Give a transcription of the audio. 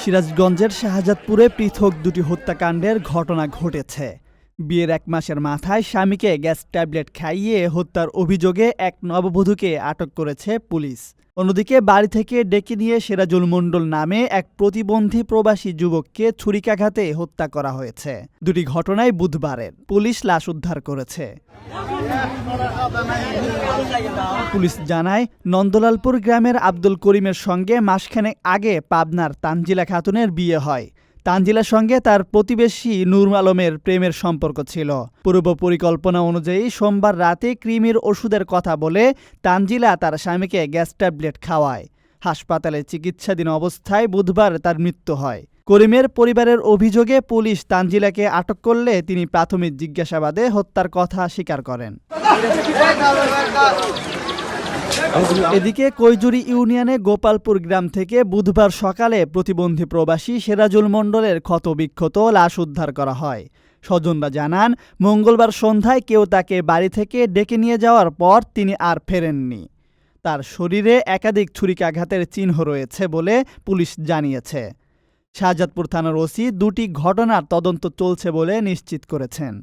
সিরাজগঞ্জের শাহজাদপুরে পৃথক দুটি হত্যাকাণ্ডের ঘটনা ঘটেছে। বিয়ের এক মাসের মাথায় স্বামীকে গ্যাস ট্যাবলেট খাইয়ে হত্যার অভিযোগে এক নববধূকে আটক করেছে পুলিশ। অন্যদিকে বাড়ি থেকে ডেকে নিয়ে সেরাজুল মণ্ডল নামে এক প্রতিবন্ধী প্রবাসী যুবককে ছুরিকাঘাতে হত্যা করা হয়েছে। দুটি ঘটনায় বুধবারের পুলিশ লাশ উদ্ধার করেছে। পুলিশ জানায়, নন্দলালপুর গ্রামের আব্দুল করিমের সঙ্গে মাসখানেক আগে পাবনার তানজিলা খাতুনের বিয়ে হয়। তানজিলার সঙ্গে তার প্রতিবেশী নূর আলমের প্রেমের সম্পর্ক ছিল। পূর্ব পরিকল্পনা অনুযায়ী সোমবার রাতে কৃমির ওষুধের কথা বলে তানজিলা তার স্বামীকে গ্যাস ট্যাবলেট খাওয়ায়। হাসপাতালে চিকিৎসাধীন অবস্থায় বুধবার তার মৃত্যু হয়। করিমের পরিবারের অভিযোগে পুলিশ তানজিলাকে আটক করলে তিনি প্রাথমিক জিজ্ঞাসাবাদে হত্যার কথা স্বীকার করেন। এদিকে কৈজুরি ইউনিয়নে গোপালপুর গ্রাম থেকে বুধবার সকালে প্রতিবন্ধী প্রবাসী সেরাজুল মণ্ডলের ক্ষতবিক্ষত লাশ উদ্ধার করা হয়। স্বজনরা জানান, মঙ্গলবার সন্ধ্যায় কেউ তাকে বাড়ি থেকে ডেকে নিয়ে যাওয়ার পর তিনি আর ফেরেননি। তার শরীরে একাধিক ছুরিকাঘাতের চিহ্ন রয়েছে বলে পুলিশ জানিয়েছে। শাহজাদপুর থানার ওসি দুটি ঘটনার তদন্ত চলছে বলে নিশ্চিত করেছেন।